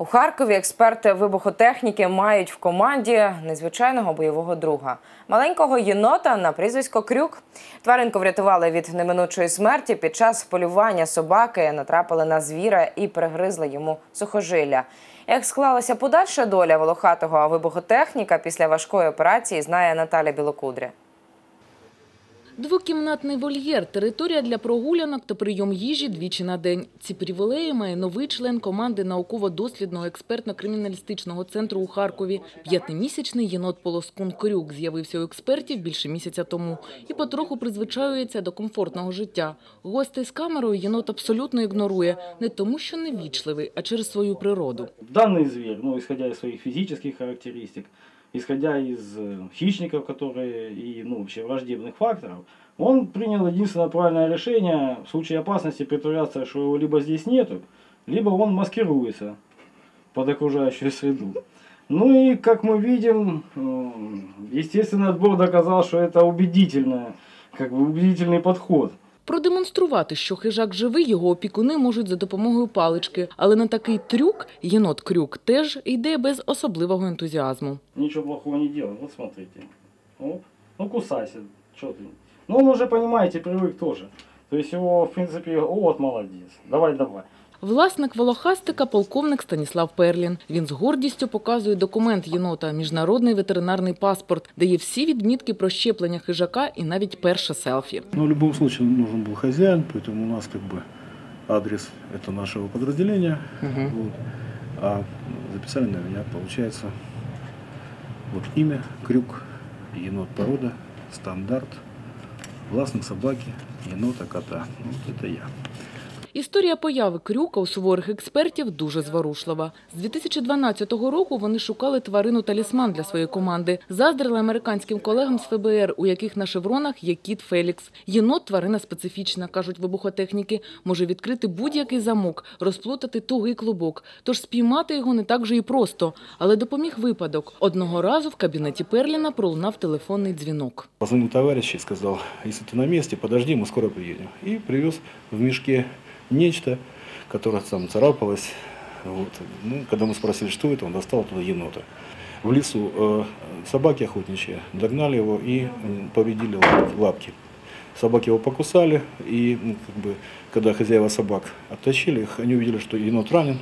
У Харкові експерти вибухотехніки мають в команді незвичайного бойового друга маленького єнота на прізвисько Крюк. Тваринку врятували від неминучої смерті. Під час полювання собаки натрапили на звіра і перегризли йому сухожилля. Як склалася подальша доля волохатого вибухотехніка після важкої операції, знає Наталя Білокудря. Двокімнатний вольєр – територія для прогулянок та прийом їжі двічі на день. Ці привілеї має новий член команди науково-дослідного експертно-криміналістичного центру у Харкові. П'ятимісячний єнот Полоскун Крюк з'явився у експертів більше місяця тому і потроху призвичаюється до комфортного життя. Гостей з камерою єнот абсолютно ігнорує. Не тому, що невічливий, а через свою природу. Данный зверь, ну, исходя из своих физических характеристик, исходя из э, хищников, которые и ну, вообще враждебных факторов, он принял единственное правильное решение в случае опасности притворяться, что его либо здесь нету, либо он маскируется под окружающую среду. Ну и, как мы видим, м, естественный отбор доказал, что это убедительное, как бы убедительный подход. Продемонструвати, що хижак живий, його опікуни можуть за допомогою палички. Але на такий трюк єнот-крюк теж йде без особливого ентузіазму. Нічого плохого не робить, Ось смотрите. Ну кусайся. що ти. Ну він вже, розумієте, привик теж. Тобто його, в принципі, о, молодець. молодец. Давай, давай. Власник волохастика – полковник Станіслав Перлін. Він з гордістю показує документ єнота – міжнародний ветеринарний паспорт, де є всі відмітки про щеплення хижака і навіть перше селфі. Но в любом случае нужен был хозяин, поэтому у нас как бы адрес это нашего подразделения. Вот. А записали на меня, получается, вот имя, крюк, енот порода, стандарт, властник собаки, енота, кота. Вот это я. Історія появи крюка у суворих експертів дуже зворушлива. З 2012 року вони шукали тварину-талісман для своєї команди. Заздрили американським колегам з ФБР, у яких на шевронах є кіт Фелікс. Єнот – тварина специфічна, кажуть вибухотехніки. Може відкрити будь-який замок, розплутати тугий клубок. Тож спіймати його не так же і просто. Але допоміг випадок. Одного разу в кабінеті Перліна пролунав телефонний дзвінок. Позвонил товарищ и сказал, если ты на месте, подожди, мы скоро приедем. И привез в мешке нечто, которое там царапалось. Вот. Ну, когда мы спросили, что это, он достал оттуда енота. В лесу э, собаки охотничьи догнали его и лап- лапки. Собаки его покусали, и ну, как бы, когда хозяева собак оттащили их, они увидели, что енот ранен,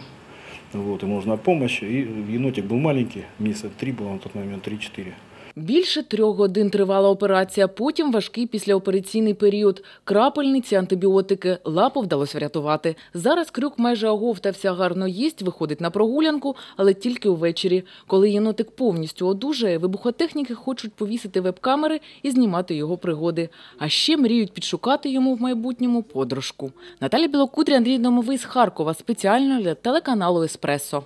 вот, ему нужна помощь. И енотик был маленький, месяца три было на тот момент, 3-4. Більше трьох годин тривала операція, потім важкий післяопераційний період. Крапельниці, антибіотики, лапу вдалося врятувати. Зараз крюк майже оговтався, гарно їсть, виходить на прогулянку, але тільки увечері. Коли єнотик повністю одужає, вибухотехніки хочуть повісити веб-камери і знімати його пригоди. А ще мріють підшукати йому в майбутньому подружку. Наталя Білокудря, Андрій Домовий з Харкова спеціально для телеканалу «Еспресо».